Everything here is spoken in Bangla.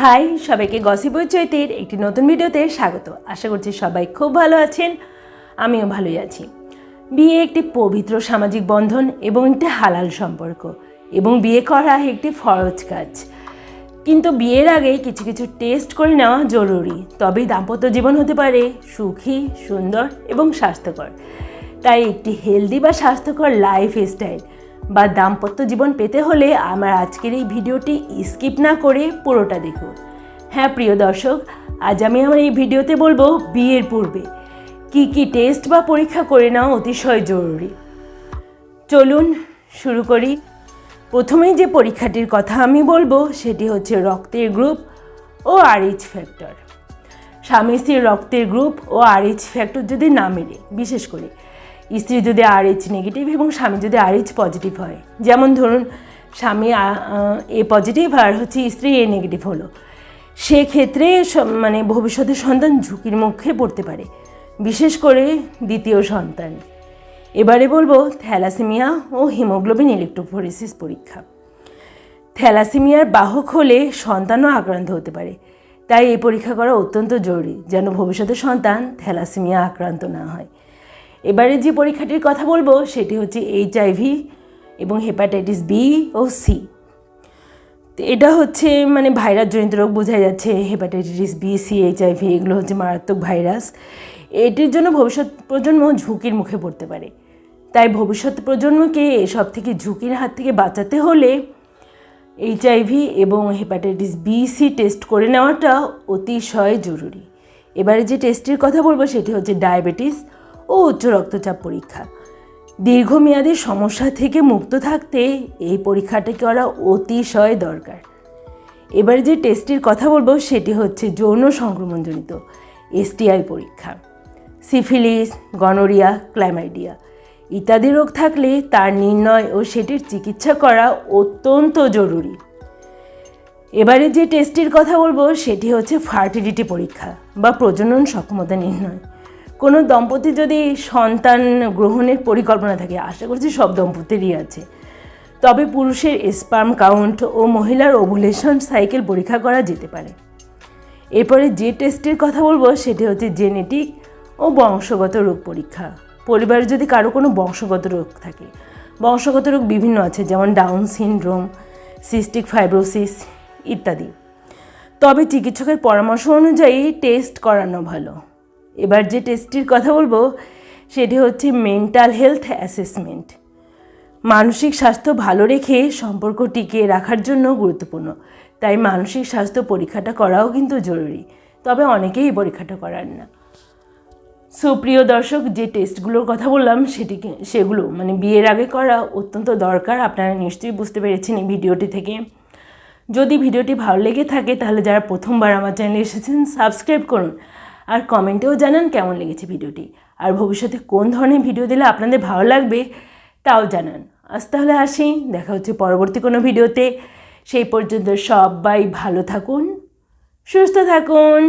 হাই, সবাইকে গসিপ চৈতের একটি নতুন ভিডিওতে স্বাগত। আশা করছি সবাই খুব ভালো আছেন, আমিও ভালোই আছি। বিয়ে একটি পবিত্র সামাজিক বন্ধন এবং একটি হালাল সম্পর্ক, এবং বিয়ে করা একটি ফরজ কাজ। কিন্তু বিয়ের আগে কিছু কিছু টেস্ট করে নেওয়া জরুরি, তবেই দাম্পত্য জীবন হতে পারে সুখী, সুন্দর এবং স্বাস্থ্যকর। তাই একটি হেলদি বা স্বাস্থ্যকর লাইফ স্টাইল বা দাম্পত্য জীবন পেতে হলে আমার আজকের এই ভিডিওটি স্কিপ না করে পুরোটা দেখুন। হ্যাঁ প্রিয় দর্শক, আজ আমি আমার এই ভিডিওতে বলব বিয়ের পূর্বে কি কি টেস্ট বা পরীক্ষা করে নেওয়া অতিশয় জরুরি। চলুন শুরু করি। প্রথমেই যে পরীক্ষাটির কথা আমি বলব, সেটি হচ্ছে রক্তের গ্রুপ ও আরএইচ ফ্যাক্টর। স্বামী স্ত্রীর রক্তের গ্রুপ ও আরএইচ ফ্যাক্টর যদি না মেলে, বিশেষ করে স্ত্রী যদি আরএইচ নেগেটিভ এবং স্বামী যদি আরএইচ পজিটিভ হয়। যেমন ধরুন, স্বামী এ পজিটিভ আর হচ্ছে স্ত্রী এ নেগেটিভ হলো। সেক্ষেত্রে মানে ভবিষ্যতে সন্তান ঝুঁকির মুখে পড়তে পারে। বিশেষ করে দ্বিতীয় সন্তান। এবারে বলব, থ্যালাসেমিয়া ও হিমোগ্লোবিন ইলেকট্রোফোরেসিস পরীক্ষা। থ্যালাসেমিয়ার বাহক হলে সন্তানও আক্রান্ত হতে পারে। তাই এই পরীক্ষা করা অত্যন্ত জরুরি, যেন ভবিষ্যতে সন্তান থ্যালাসেমিয়া আক্রান্ত না হয়। এবারে যে পরীক্ষাটির কথা বলব, সেটি হচ্ছে এইচআইভি এবং হেপাটাইটিস বি ও সি এটা হচ্ছে মানে ভাইরাস জনিত রোগ বোঝা যাচ্ছে হেপাটাইটিস বি সি এইচআইভি এগুলো হচ্ছে মারাত্মক ভাইরাস। এটির জন্য ভবিষ্যৎ প্রজন্ম ঝুঁকির মুখে পড়তে পারে। তাই ভবিষ্যৎ প্রজন্মকে এসব থেকে ঝুঁকির হাত থেকে বাঁচাতে হলে এইচআইভি এবং হেপাটাইটিস বি সি টেস্ট করে নেওয়াটা অতিশয় জরুরি। এবারে যে টেস্টের কথা বলব, সেটি হচ্ছে ডায়াবেটিস ও উচ্চ রক্তচাপ পরীক্ষা। দীর্ঘমেয়াদী সমস্যা থেকে মুক্ত থাকতে এই পরীক্ষাটা করা অতিশয় দরকার। এবারে যে টেস্টটির কথা বলব, সেটি হচ্ছে যৌন সংক্রমণজনিত এসটিআই পরীক্ষা। সিফিলিস, গনোরিয়া, ক্লাইমাইডিয়া ইত্যাদি রোগ থাকলে তার নির্ণয় ও সেটির চিকিৎসা করা অত্যন্ত জরুরি। এবারে যে টেস্টটির কথা বলব, সেটি হচ্ছে ফার্টিলিটি পরীক্ষা বা প্রজনন সক্ষমতা নির্ণয়। কোনো দম্পতি যদি সন্তান গ্রহণের পরিকল্পনা থাকে, আশা করছি সব দম্পতিরই আছে। তবে পুরুষের স্পার্ম কাউন্ট ও মহিলার ওভুলেশন সাইকেল পরীক্ষা করা যেতে পারে। এরপরে যে টেস্টের কথা বলব, সেটি হচ্ছে জেনেটিক ও বংশগত রোগ পরীক্ষা। পরিবারে যদি কারও কোনো বংশগত রোগ থাকে, বংশগত রোগ বিভিন্ন আছে, যেমন ডাউন সিনড্রোম সিস্টিক ফাইব্রোসিস ইত্যাদি। তবে চিকিৎসকের পরামর্শ অনুযায়ী টেস্ট করানো ভালো। এবার যে টেস্টটির কথা বলব, সেটি হচ্ছে মেন্টাল হেলথ অ্যাসেসমেন্ট মানসিক স্বাস্থ্য ভালো রেখে সম্পর্ক টিকিয়ে রাখার জন্য গুরুত্বপূর্ণ। তাই মানসিক স্বাস্থ্য পরীক্ষাটা করাও কিন্তু জরুরি। তবে অনেকেই পরীক্ষাটা করার না। সুপ্রিয় দর্শক, যে টেস্টগুলোর কথা বললাম, সেটিকে, সেগুলো মানে বিয়ের আগে করা অত্যন্ত দরকার। আপনারা নিশ্চয়ই বুঝতে পেরেছেন এই ভিডিওটি থেকে। যদি ভিডিওটি ভালো লেগে থাকে, তাহলে যারা প্রথমবার আমার চ্যানেলে এসেছেন সাবস্ক্রাইব করুন। আর কমেন্টেও জানান কেমন লেগেছে ভিডিওটি। আর ভবিষ্যতে কোন ধরনের ভিডিও দিলে আপনাদের ভালো লাগবে তাও জানান। আজ তাহলে আসি, দেখা হচ্ছে পরবর্তী কোনো ভিডিওতে। সেই পর্যন্ত সবাই ভালো থাকুন, সুস্থ থাকুন।